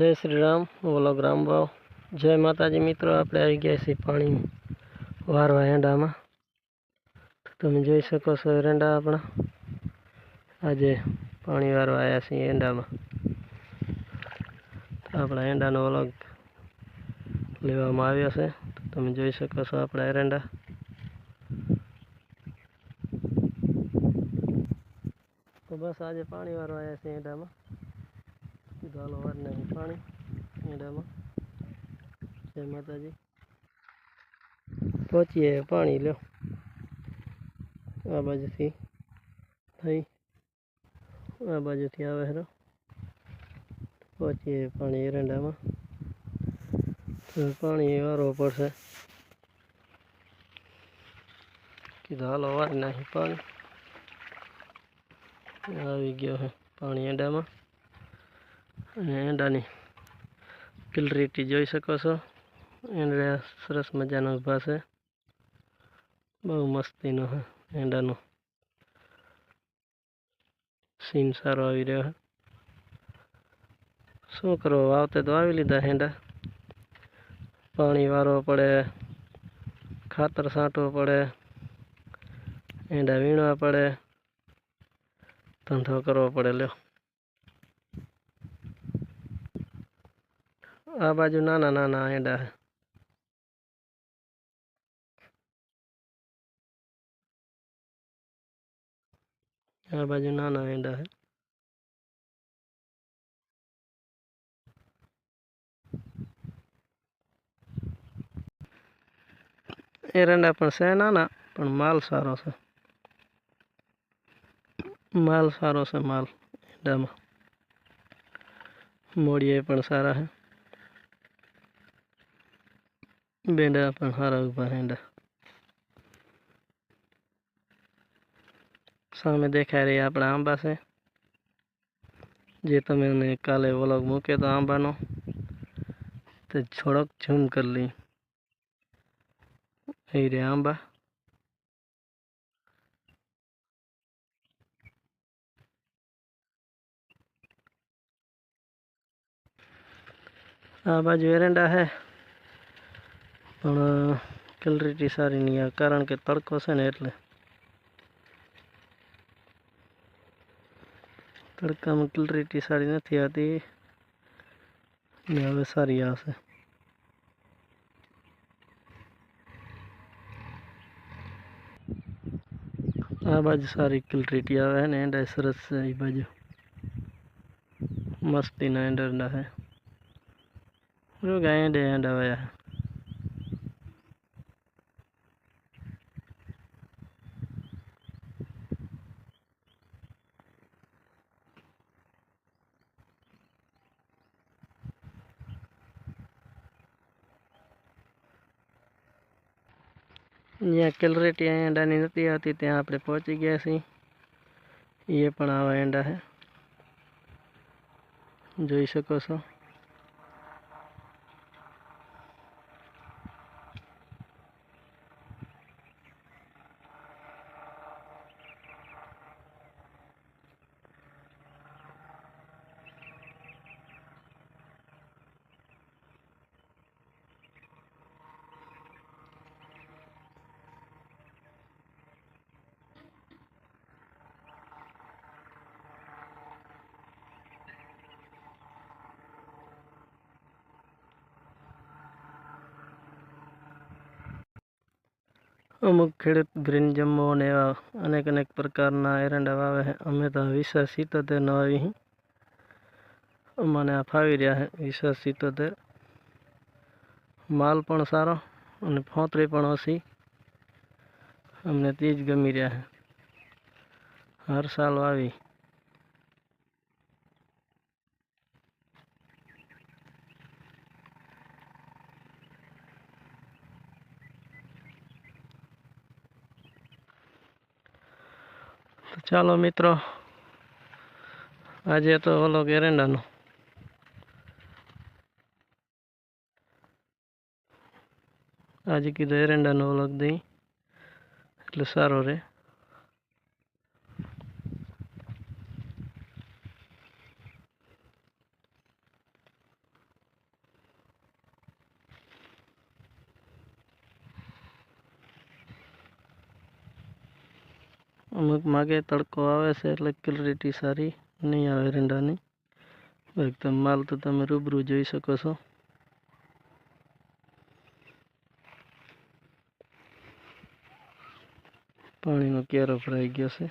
જય શ્રી રામ, બોલો ગ્રામ ભાવ જય માતાજી મિત્રો, આપણે આવી ગયા છીએ પાણી વારવા એંડામાં. તમે જોઈ શકો છો એરંડા આપણા. આજે પાણી વારવા આવ્યા છીએ એંડામાં. આપણા એંડાનો અલગ લેવામાં આવ્યો છે. તમે જોઈ શકો છો આપણા એરંડા તો બસ આજે પાણી વારવા આવ્યા છીએ એંડામાં. કીધું હાલો નહીં પાણી એંડામાં જય માતાજી. પહોંચીએ પાણી લ્યો. આ બાજુથી થઈ. આ બાજુથી આવે હેરો પહોંચીએ પાણી એરંડામાં. પાણી વારવું પડશે. કીધું, હાલો, વાર નાખી પાણી. આવી ગયો છે પાણી એંડામાં. અને એંડાની કિલરીટી જોઈ શકો છો. એંડા સરસ મજાનો ઊભા છે. બહુ મસ્તીનો હા એંડાનો. સીન સારો આવી રહ્યો છે શું કરો વાવતે તો આવી લીધા એંડા. પાણી વારવો પડે, ખાતર છાંટવું પડે, એંડા વીણવા પડે. ધંધો કરવો પડે, લ્યો. આ બાજુ નાના નાના એડા. આ બાજુ નાના એંડા હે. એરંડા પણ છે નાના, પણ માલ સારો છે. માલ સારો છે માલ, એંડામાં. મોડિયા પણ સારા છે બેંડા પણ સારા ઊભા છે એંડા સામે દેખાઈ રહી આપણા આંબા છે જે તમે મને કાલે વ્લોગ મૂક્યો તો આંબાનો તે થોડોક ઝૂમ કરી લઈ એ રે આંબા આ બાજુ એરંડા છે પણ કેલરીટી સારી નહીં આવે, કારણ કે તડકો છે ને એટલે. તડકામાં ક્લિયરિટી સારી નથી આવતી. ને હવે સારી આવશે. આ બાજુ સારી ક્લિયરિટી આવે ને, એંડા સરસ છે એ બાજુ. મસ્તીના એંડા છે જો ગાય એંડે એંડા વયા જ્યાં કેલરેટી એંડાની નથી આવતી ત્યાં આપણે પહોંચી ગયા છીએ. એ પણ આવા એંડા છે. જોઈ શકો છો. અમુક ખેડૂત ગ્રીન જમ્બો અને એવા અનેક અનેક પ્રકારના એરંડા વાવે છે. અમે તો વિશ્વાસ સિત્તોતેરનો આવી અહીં અમને આ ફાવી રહ્યા છે વીસા સિત્તોતેર માલ પણ સારો અને ફોતરી પણ ઓછી. અમને તે જ ગમી રહ્યા છે. હર સાલ વાવી. ચાલો મિત્રો આજે તો ઓલો એરંડાનો આજે કીધું એરંડાનો ઓલગ દઈ એટલે સારો રહે અમુક માગે તડકો આવે છે એટલે ક્લિયરિટી સારી નહીં આવે રીંડાની. એકદમ માલ તો તમે રૂબરૂ જોઈ શકો છો. પાણીનો કેરો ભરાઈ ગયો છે.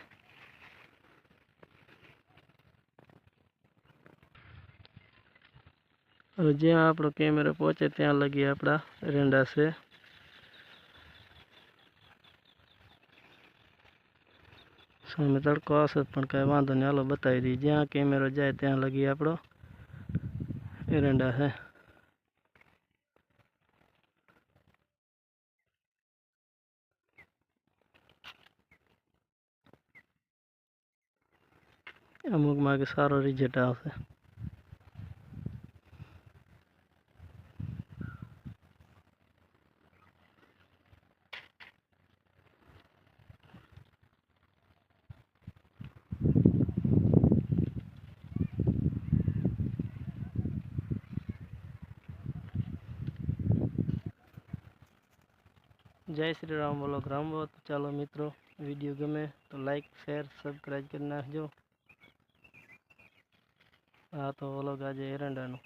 હવે જ્યાં આપણો કેમેરો પહોંચે ત્યાં લગી આપણા રેંડા છે. સામે તડકો આવશે પણ કાંઈ વાંધો નહીં હાલો બતાવી દઈએ જ્યાં કેમેરો જાય ત્યાં લગી આપણો એરંડા છે અમુક માગે સારો રિઝલ્ટ આવશે જય શ્રી રામ, બોલો ગ્રામ તો ચાલો મિત્રો, વીડિયો ગમે તો લાઈક શેર સબસ્ક્રાઈબ કરી નાખજો. હા, તો ઓલો આજે એરંડાનું.